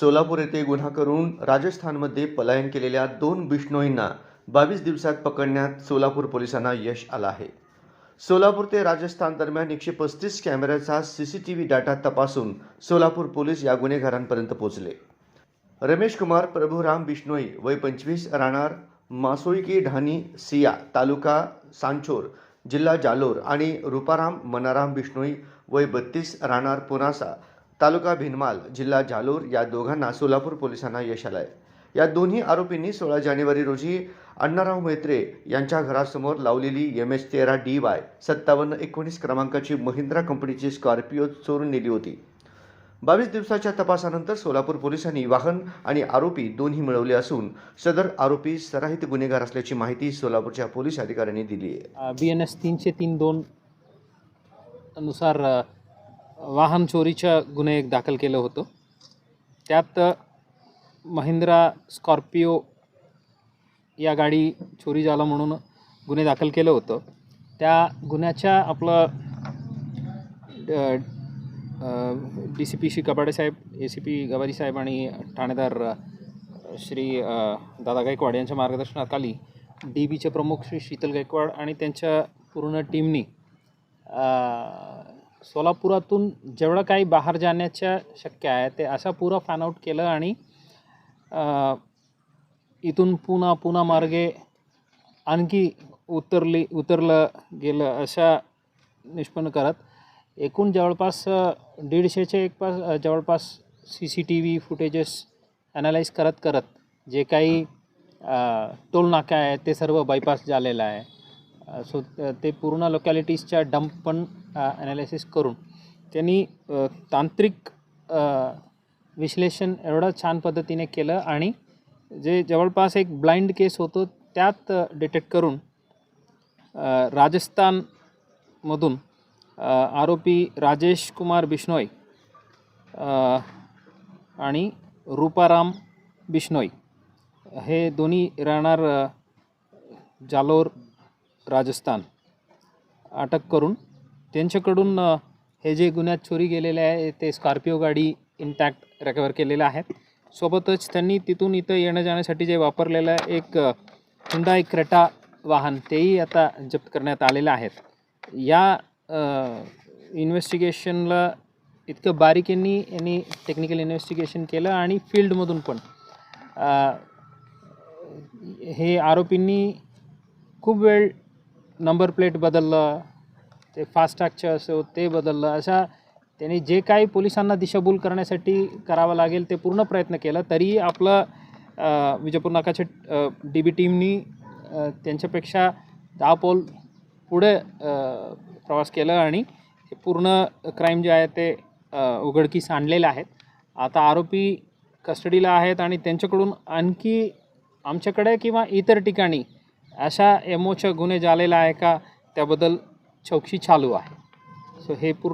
सोलापूर येथे गुन्हा करून राजस्थानमध्ये पलायन केलेल्या दोन बिष्णोईंना बावीस दिवसात पकडण्यात सोलापूर पोलिसांना यश आलं आहे. सोलापूर ते राजस्थान दरम्यान एकशे पस्तीस कॅमेऱ्याचा C C T V data तपासून सोलापूर पोलीस या गुन्हेगारांपर्यंत पोहोचले. रमेश कुमार प्रभुराम बिष्णोई वय पंचवीस राहणार मासोईकी ढाणी सिया तालुका सांचोर जिल्हा जालोर आणि रुपाराम मनाराम बिष्णोई वय बत्तीस राहणार पुनासा तालुका भिनमाल जिल्हा जालोर या दोघांना सोलापूर पोलिसांना यश आलं आहे या दोन्ही आरोपींनी सोळा जानेवारी रोजी अण्णाराव मैत्रे यांच्या घरासमोर लावलेली एम एच तेरा डी वाय सत्तावन्न एकोणीस क्रमांकाची महिंद्रा कंपनीची स्कॉर्पिओ चोरून नेली होती. बावीस दिवसाच्या तपासानंतर सोलापूर पोलिसांनी वाहन आणि आरोपी दोन्ही मिळवले असून सदर आरोपी सराहित गुन्हेगार असल्याची माहिती सोलापूरच्या पोलीस अधिकाऱ्यांनी दिली आहे. बी एन एस तीनशे तीन दोन नुसार वाहन चोरीच्या गुन्हे एक दाखल केलं होतं. त्यात महिंद्रा स्कॉर्पिओ या गाडी चोरी झाला म्हणून गुन्हे दाखल केलं होतं. त्या गुन्ह्याच्या आपलं डी सी पी श्री कबाडे साहेब ए सी पी गवारी साहेब आणि ठाणेदार श्री दादा गायकवाड यांच्या मार्गदर्शनाखाली डी बीचे प्रमुख श्री शीतल गायकवाड आणि त्यांच्या पूर्ण टीमनी सोलापुरातून जेवढं काही बाहेर जाण्याच्या शक्य आहे ते असा पुरा फॅन आउट केलं आणि इथून पुन्हा पुन्हा मार्गे आणखी उतरली उतरलं गेलं अशा निष्पन्न करत. एकूण जवळपास दीडशेचे एक पास जवळपास C C T V footages analyse करत करत जे काही टोल नाका आहे ते सर्व बायपास झालेलं आहे. सो ते पूर्ण लोकॅलिटीजच्या डंप पण ॲनालिसिस करून त्यांनी तांत्रिक विश्लेषण एवढं छान पद्धतीने केलं आणि जे जवळपास एक ब्लाइंड केस होतो त्यात डिटेक्ट करून राजस्थानमधून आरोपी राजेश कुमार बिश्नोई आणि रूपाराम बिश्नोई हे दोन्ही राहणार जालोर राजस्थान अटक करून त्यांच्याकडून हे जे गुन्ह्यात चोरी गेलेले आहे ते स्कॉर्पिओ गाडी इंटॅक्ट रिकवर केलेलं आहे सोबतच त्यांनी तिथून इथं येणं जाण्यासाठी जे वापरलेलं एक हुंडा क्रेटा वाहन तेही आता जप्त करण्यात आलेलं आहेत या इन्व्हेस्टिगेशनला इतकं बारीकींनी यांनी टेक्निकल इन्व्हेस्टिगेशन केलं आणि फील्डमधून पण हे आरोपींनी खूप वेळ नंबर प्लेट बदललं ते फास्टॅगचं असो ते बदललं अशा त्यांनी जे काही पोलिसांना दिशाभूल करण्यासाठी करावं लागेल ते पूर्ण प्रयत्न केला तरीही आपलं विजयपूर नाकाचे डी बी टीमनी त्यांच्यापेक्षा दहा पोल पुढे प्रवास केला आणि हे पूर्ण क्राईम जे आहे ते उघडकीस आणलेले आहेत. आता आरोपी कस्टडीला आहेत आणि त्यांच्याकडून आणखी आमच्याकडे किंवा इतर ठिकाणी अशा एमओच्या गुन्हे झालेला आहे का? त्याबद्दल चौकशी चालू आहे. सो हे पूर्ण